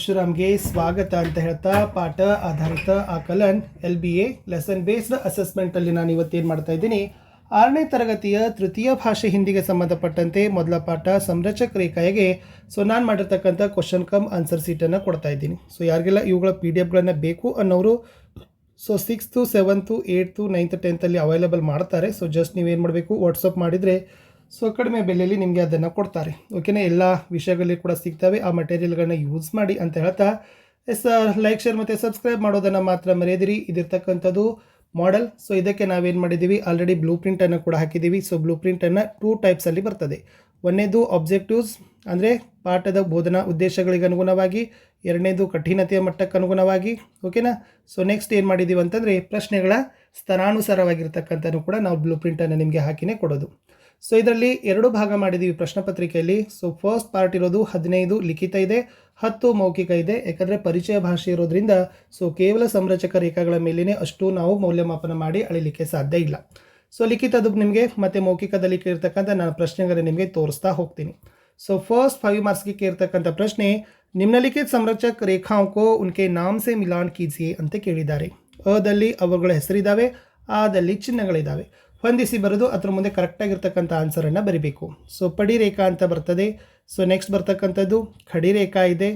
ಪರಶುರಾಮ್ಗೆ ಸ್ವಾಗತ ಅಂತ ಹೇಳ್ತಾ ಪಾಠ ಆಧಾರಿತ ಆಕಲನ್ L B A lesson based ಅಸೆಸ್ಮೆಂಟಲ್ಲಿ ನಾನು ಇವತ್ತೇನು ಮಾಡ್ತಾ ಇದ್ದೀನಿ. ಆರನೇ ತರಗತಿಯ ತೃತೀಯ ಭಾಷೆ ಹಿಂದಿಗೆ ಸಂಬಂಧಪಟ್ಟಂತೆ ಮೊದಲ ಪಾಠ ಸಂರಚಕ ರೇಖೆಗೆ. ಸೊ ನಾನು ಮಾಡಿರ್ತಕ್ಕಂಥ ಕ್ವಶನ್ ಕಮ್ ಆನ್ಸರ್ ಸೀಟನ್ನು ಕೊಡ್ತಾ ಇದ್ದೀನಿ. ಸೊ ಯಾರಿಗೆಲ್ಲ ಇವುಗಳ ಪಿ ಡಿ ಎಫ್ಗಳನ್ನು ಬೇಕು ಅನ್ನೋರು so sixth seventh eighth ninth ಟೆಂತಲ್ಲಿ available ಮಾಡ್ತಾರೆ. ಸೊ ಜಸ್ಟ್ ನೀವೇನು ಮಾಡಬೇಕು ವಾಟ್ಸಪ್ ಮಾಡಿದರೆ ಸೊ ಕಡಿಮೆ ಬೆಲೆಯಲ್ಲಿ ನಿಮಗೆ ಅದನ್ನು ಕೊಡ್ತಾರೆ. ಓಕೆನಾ ಎಲ್ಲ ವಿಷಯಗಳಲ್ಲಿ ಕೂಡ ಸಿಗ್ತವೆ. ಆ ಮಟೀರಿಯಲ್ಗಳನ್ನ ಯೂಸ್ ಮಾಡಿ ಅಂತ ಹೇಳ್ತಾ, ಎಸ್ ಲೈಕ್ ಶೇರ್ ಮತ್ತು ಸಬ್ಸ್ಕ್ರೈಬ್ ಮಾಡೋದನ್ನು ಮಾತ್ರ ಮರೆಯದಿರಿ. ಇದಿರ್ತಕ್ಕಂಥದ್ದು ಮಾಡೆಲ್ ಸೊ ಇದಕ್ಕೆ ನಾವೇನು ಮಾಡಿದ್ದೀವಿ ಆಲ್ರೆಡಿ ಬ್ಲೂ ಪ್ರಿಂಟನ್ನು ಕೂಡ ಹಾಕಿದ್ದೀವಿ ಸೊ ಬ್ಲೂ ಪ್ರಿಂಟನ್ನು ಟೂ ಟೈಪ್ಸಲ್ಲಿ ಬರ್ತದೆ. ಒಂದನೇದು ಆಬ್ಜೆಕ್ಟಿವ್ಸ್ ಅಂದರೆ ಪಾಠದ ಬೋಧನಾ ಉದ್ದೇಶಗಳಿಗೆ ಅನುಗುಣವಾಗಿ, ಎರಡನೇದು ಕಠಿಣತೆಯ ಮಟ್ಟಕ್ಕೆ ಅನುಗುಣವಾಗಿ ಓಕೆನಾ ಸೊ ನೆಕ್ಸ್ಟ್ ಏನು ಮಾಡಿದ್ದೀವಿ ಅಂತಂದರೆ ಪ್ರಶ್ನೆಗಳ ಸ್ತರಾನುಸಾರವಾಗಿರ್ತಕ್ಕಂಥದ್ದು ಕೂಡ ನಾವು ಬ್ಲೂ ಪ್ರಿಂಟನ್ನು ನಿಮಗೆ ಹಾಕಿನೇ ಕೊಡೋದು. ಸೊ ಇದರಲ್ಲಿ ಎರಡು ಭಾಗ ಮಾಡಿದ್ದೀವಿ ಪ್ರಶ್ನೆ ಪತ್ರಿಕೆಯಲ್ಲಿ. ಸೊ ಫಸ್ಟ್ ಪಾರ್ಟ್ ಇರೋದು ಹದಿನೈದು ಲಿಖಿತ ಇದೆ, ಹತ್ತು ಮೌಖಿಕ ಇದೆ. ಯಾಕಂದರೆ ಪರಿಚಯ ಭಾಷೆ ಇರೋದ್ರಿಂದ ಸೊ ಕೇವಲ ಸಂರಚಕ ರೇಖಾಗಳ ಮೇಲೇ ಅಷ್ಟು ನಾವು ಮೌಲ್ಯಮಾಪನ ಮಾಡಿ ಅಳಿಲಿಕ್ಕೆ ಸಾಧ್ಯ ಇಲ್ಲ. ಸೊ ಲಿಖಿತದ್ದು ನಿಮಗೆ ಮತ್ತು ಮೌಖಿಕದಲ್ಲಿ ಕೇಳ್ತಕ್ಕಂಥ ನಾನು ಪ್ರಶ್ನೆಗಳನ್ನ ನಿಮಗೆ ತೋರಿಸ್ತಾ ಹೋಗ್ತೀನಿ. ಸೊ ಫಸ್ಟ್ ಫೈವ್ ಮಾರ್ಕ್ಸ್ಗೆ ಕೇಳ್ತಕ್ಕಂಥ ಪ್ರಶ್ನೆ, ನಿಮ್ನಲಿಖಿತ ಸಂರಚಕ ರೇಖಾಂಕೋ ಉನ್ಕೆ ನಾಮ್ ಸೆ ಮಿಲಾನ್ ಕೀಜಿಯೇ ಅಂತ ಕೇಳಿದ್ದಾರೆ. ಅದಲ್ಲಿ ಅವುಗಳ ಹೆಸರಿದ್ದಾವೆ ಆದಲ್ಲಿ ಚಿಹ್ನೆಗಳಿದ್ದಾವೆ ಹೊಂದಿಸಿ ಬರೆದು ಅದ್ರ ಮುಂದೆ ಕರೆಕ್ಟಾಗಿರ್ತಕ್ಕಂಥ ಆನ್ಸರನ್ನು ಬರಿಬೇಕು. ಸೊ ಪಡಿ ರೇಖಾ ಅಂತ ಬರ್ತದೆ. ಸೊ ನೆಕ್ಸ್ಟ್ ಬರ್ತಕ್ಕಂಥದ್ದು ಖಡಿ ರೇಖಾ ಇದೆ.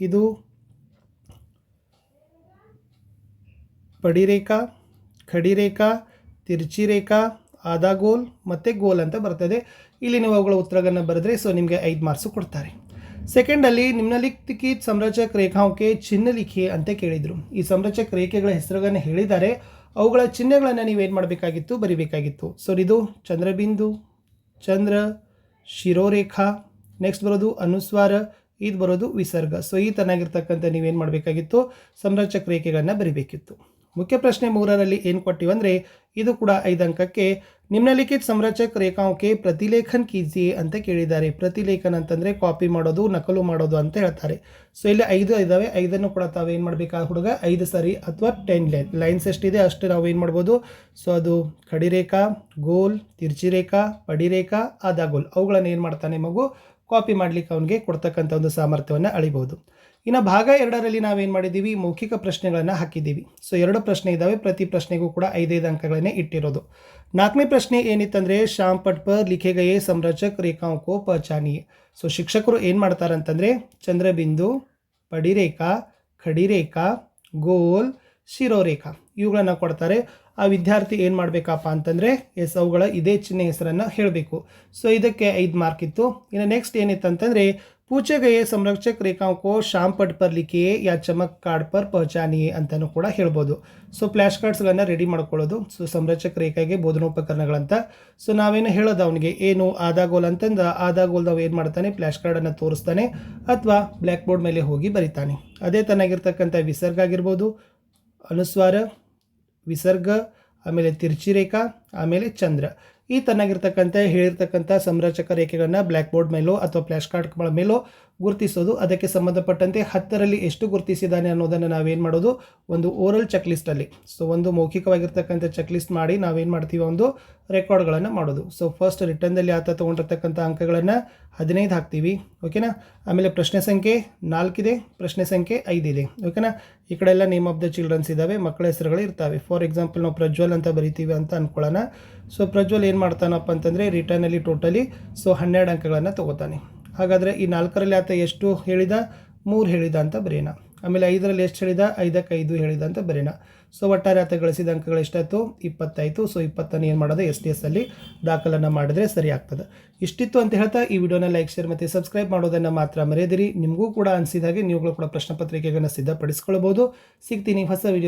ಇದು ಪಡಿ ಖಡಿರೇಖಾ ಖಡಿ ರೇಖಾ, ತಿರ್ಚಿ ರೇಖಾ, ಆದಾ ಗೋಲ್ ಮತ್ತು ಗೋಲ್ ಅಂತ ಬರ್ತದೆ. ಇಲ್ಲಿ ನೀವು ಅವುಗಳ ಉತ್ತರಗಳನ್ನು ಬರೆದ್ರೆ ಸೊ ನಿಮಗೆ ಐದು ಮಾರ್ಕ್ಸು ಕೊಡ್ತಾರೆ. ಸೆಕೆಂಡಲ್ಲಿ ನಿಮ್ನಲಿಖಿತ ಸಂರಚಕ ರೇಖಾಂಕೆ ಚಿನ್ನ ಲಿಖಿ ಅಂತ ಕೇಳಿದರು. ಈ ಸಂರಚಕ ರೇಖೆಗಳ ಹೆಸರುಗಳನ್ನು ಹೇಳಿದ್ದಾರೆ. ಅವುಗಳ ಚಿಹ್ನೆಗಳನ್ನು ನೀವೇನು ಮಾಡಬೇಕಾಗಿತ್ತು? ಬರಿಬೇಕಾಗಿತ್ತು. ಸೊ ಇದು ಚಂದ್ರಬಿಂದು, ಚಂದ್ರ, ಶಿರೋರೇಖಾ ನೆಕ್ಸ್ಟ್ ಬರೋದು ಅನುಸ್ವಾರ ಇದು ಬರೋದು ವಿಸರ್ಗ. ಸೊ ಈ ತನಾಗಿರ್ತಕ್ಕಂಥ ನೀವೇನು ಮಾಡಬೇಕಾಗಿತ್ತು? ಸಂರಚಕ ರೇಖೆಗಳನ್ನು ಬರಿಬೇಕಿತ್ತು. ಮುಖ್ಯ ಪ್ರಶ್ನೆ ಮೂರರಲ್ಲಿ ಏನು ಕೊಟ್ಟಿವಂದರೆ ಇದು ಕೂಡ ಐದು ಅಂಕಕ್ಕೆ, ನಿಮ್ನಲಿಖಿತ ಸಂರಚಕ ರೇಖಾಂಕೆ ಪ್ರತಿಲೇಖನ್ ಕೀಜಿ ಅಂತ ಕೇಳಿದ್ದಾರೆ. ಪ್ರತಿಲೇಖನ್ ಅಂತಂದರೆ ಕಾಪಿ ಮಾಡೋದು, ನಕಲು ಮಾಡೋದು ಅಂತ ಹೇಳ್ತಾರೆ. ಸೊ ಇಲ್ಲಿ ಐದು ಇದ್ದಾವೆ ಐದನ್ನು ಕೂಡ ತಾವೇನು ಮಾಡಬೇಕಾದ ಹುಡುಗ? ಐದು ಸರಿ ಅಥವಾ ಟೆನ್ ಲೈನ್ ಲೈನ್ಸ್ ಎಷ್ಟಿದೆ ಅಷ್ಟು ನಾವು ಏನು ಮಾಡ್ಬೋದು? ಸೊ ಅದು ಕಡಿರೇಖಾ, ಗೋಲ್, ತಿರ್ಚಿರೇಖಾ, ಪಡಿರೇಖಾ ಆದಾಗೋಲ್ ಅವುಗಳನ್ನು ಏನು ಮಾಡ್ತಾನೆ ಮಗು? ಕಾಪಿ ಮಾಡಲಿಕ್ಕೆ ಅವನಿಗೆ ಕೊಡ್ತಕ್ಕಂಥ ಒಂದು ಸಾಮರ್ಥ್ಯವನ್ನು ಅಳಿಬೋದು. ಇನ್ನು ಭಾಗ ಎರಡರಲ್ಲಿ ನಾವೇನು ಮಾಡಿದ್ದೀವಿ? ಮೌಖಿಕ ಪ್ರಶ್ನೆಗಳನ್ನು ಹಾಕಿದ್ದೀವಿ. ಸೊ ಎರಡು ಪ್ರಶ್ನೆ ಇದ್ದಾವೆ ಪ್ರತಿ ಪ್ರಶ್ನೆಗೂ ಕೂಡ ಐದೈದು ಅಂಕಗಳನ್ನೇ ಇಟ್ಟಿರೋದು. ನಾಲ್ಕನೇ ಪ್ರಶ್ನೆ ಏನಿತ್ತಂದರೆ, ಶ್ಯಾಮ್ ಪಟ್ ಪರ್ ಲಿಖೆಗಯೇ, ಸಂರಚಕ್, ರೇಖಾಂಕೋ ಪಚಾನಿ ಸೊ ಶಿಕ್ಷಕರು ಏನು ಮಾಡ್ತಾರಂತಂದರೆ, ಚಂದ್ರಬಿಂದು, ಪಡಿರೇಖಾ, ಖಡಿರೇಖಾ, ಗೋಲ್ ಶಿರೋರೇಖಾ ಇವುಗಳನ್ನು ಕೊಡ್ತಾರೆ. ಆ ವಿದ್ಯಾರ್ಥಿ ಏನು ಮಾಡಬೇಕಪ್ಪ ಅಂತಂದರೆ, ಎಸ್, ಅವುಗಳ ಇದೇ ಚಿಹ್ನೆ ಹೆಸರನ್ನು ಹೇಳಬೇಕು. ಸೊ ಇದಕ್ಕೆ ಐದು ಮಾರ್ಕ್ ಇತ್ತು. ಇನ್ನು ನೆಕ್ಸ್ಟ್ ಏನಿತ್ತು ಅಂತಂದರೆ, ಪೂಚೆಗಯೇ ಸಂರಕ್ಷಕ ರೇಖಾಂಕೋ ಶಾಮ್ ಪಟ್ ಯಾ ಚಮಕ್ ಕಾರ್ಡ್ ಪರ್ ಪಹಚಾನಿಯೇ ಅಂತಲೂ ಕೂಡ ಹೇಳ್ಬೋದು. ಸೊ ಫ್ಲ್ಯಾಶ್ ಕಾರ್ಡ್ಸ್ಗಳನ್ನು ರೆಡಿ ಮಾಡ್ಕೊಳ್ಳೋದು. ಸೊ ಸಂರಕ್ಷಕ ರೇಖೆಗೆ ಬೋಧನೋಪಕರಣಗಳಂತ. ಸೊ ನಾವೇನು ಹೇಳೋದು ಅವನಿಗೆ? ಏನು ಆದಾಗೋಲ್ ಅಂತಂದ, ಆದಾಗೋಲ್ ನಾವು ಏನು ಮಾಡ್ತಾನೆ? ಫ್ಲ್ಯಾಶ್ ಕಾರ್ಡನ್ನು ತೋರಿಸ್ತಾನೆ. ಅಥವಾ ಬ್ಲ್ಯಾಕ್ ಬೋರ್ಡ್ ಮೇಲೆ ಹೋಗಿ ಬರಿತಾನೆ. ಅದೇ ತನಗಿರ್ತಕ್ಕಂಥ ವಿಸರ್ಗ ಆಗಿರ್ಬೋದು. ಅನುಸ್ವಾರ, ವಿಸರ್ಗ, ಆಮೇಲೆ ತಿರ್ಚಿ ರೇಖಾ ಆಮೇಲೆ ಚಂದ್ರ. ಈ ತನ್ನಾಗಿರ್ತಕ್ಕಂಥ, ಹೇಳಿರ್ತಕ್ಕಂಥ ಸಂರಚಕ ರೇಖೆಗಳನ್ನು ಬ್ಲ್ಯಾಕ್ ಬೋರ್ಡ್ ಮೇಲೋ ಅಥವಾ ಫ್ಲ್ಯಾಶ್ ಕಾರ್ಡ್ಗಳ ಮೇಲೋ ಗುರುತಿಸೋದು, ಅದಕ್ಕೆ ಸಂಬಂಧಪಟ್ಟಂತೆ ಹತ್ತರಲ್ಲಿ ಎಷ್ಟು ಗುರುತಿಸಿದ್ದಾನೆ ಅನ್ನೋದನ್ನು ನಾವೇನು ಮಾಡೋದು? ಒಂದು ಓರಲ್ ಚೆಕ್ ಲಿಸ್ಟಲ್ಲಿ ಸೊ ಒಂದು ಮೌಖಿಕವಾಗಿರ್ತಕ್ಕಂಥ ಚೆಕ್ ಲಿಸ್ಟ್ ಮಾಡಿ ನಾವೇನು ಮಾಡ್ತೀವಿ? ಒಂದು ರೆಕಾರ್ಡ್ಗಳನ್ನು ಮಾಡೋದು. ಸೊ ಫಸ್ಟ್ ರಿಟರ್ನ್ದಲ್ಲಿ ಆತ ತೊಗೊಂಡಿರ್ತಕ್ಕಂಥ ಅಂಕಗಳನ್ನು ಹದಿನೈದು ಹಾಕ್ತೀವಿ. ಓಕೆನಾ ಆಮೇಲೆ ಪ್ರಶ್ನೆ ಸಂಖ್ಯೆ ನಾಲ್ಕಿದೆ, ಪ್ರಶ್ನೆ ಸಂಖ್ಯೆ ಐದಿದೆ. ಓಕೆನಾ ಈ ಕಡೆ ಎಲ್ಲ ನೇಮ್ ಆಫ್ ದ ಚಿಲ್ಡ್ರನ್ಸ್ ಇದ್ದಾವೆ ಮಕ್ಕಳ ಹೆಸರುಗಳು ಇರ್ತವೆ. ಫಾರ್ ಎಕ್ಸಾಂಪಲ್ ನಾವು ಪ್ರಜ್ವಲ್ ಅಂತ ಬರಿತೀವಿ ಅಂತ ಅಂದ್ಕೊಳ್ಳೋಣ ಸೊ ಪ್ರಜ್ವಲ್ ಏನು ಮಾಡ್ತಾನಪ್ಪ ಅಂತಂದರೆ ರಿಟರ್ನಲ್ಲಿ ಟೋಟಲಿ ಸೊ ಹನ್ನೆರಡು ಅಂಕಗಳನ್ನು ತೊಗೋತಾನೆ. ಹಾಗಾದರೆ ಈ ನಾಲ್ಕರಲ್ಲಿ ಆತ ಎಷ್ಟು ಹೇಳಿದ? ಮೂರು ಹೇಳಿದ ಅಂತ ಬರೆಯೋಣ. ಆಮೇಲೆ ಐದರಲ್ಲಿ ಎಷ್ಟು ಹೇಳಿದ? ಐದಕ್ಕೆ ಐದು ಹೇಳಿದ ಅಂತ ಬರೆಯೋಣ. ಸೊ ಒಟ್ಟಾರೆ ಆತ ಗಳಿಸಿದ ಅಂಕಗಳು ಎಷ್ಟಾಯಿತು ಇಪ್ಪತ್ತಾಯಿತು. ಸೊ ಇಪ್ಪತ್ತನ್ನು ಏನು ಮಾಡೋದು? ಎಸ್ ಟಿ ಎಸ್ ಅಲ್ಲಿ ದಾಖಲನ್ನು ಮಾಡಿದ್ರೆ ಸರಿ ಆಗ್ತದೆ. ಇಷ್ಟಿತ್ತು ಅಂತ ಹೇಳ್ತಾ ಈ ವಿಡಿಯೋನ ಲೈಕ್, ಶೇರ್ ಮತ್ತು ಸಬ್ಸ್ಕ್ರೈಬ್ ಮಾಡೋದನ್ನು ಮಾತ್ರ ಮರೆಯದಿರಿ. ನಿಮಗೂ ಕೂಡ ಅನಿಸಿದ ಹಾಗೆ ನೀವುಗಳು ಕೂಡ ಪ್ರಶ್ನೆ ಪತ್ರಿಕೆಗಳನ್ನು ಸಿದ್ಧಪಡಿಸ್ಕೊಳ್ಬೋದು. ಸಿಗ್ತೀನಿ. ಹೊಸ ವಿಡಿಯೋ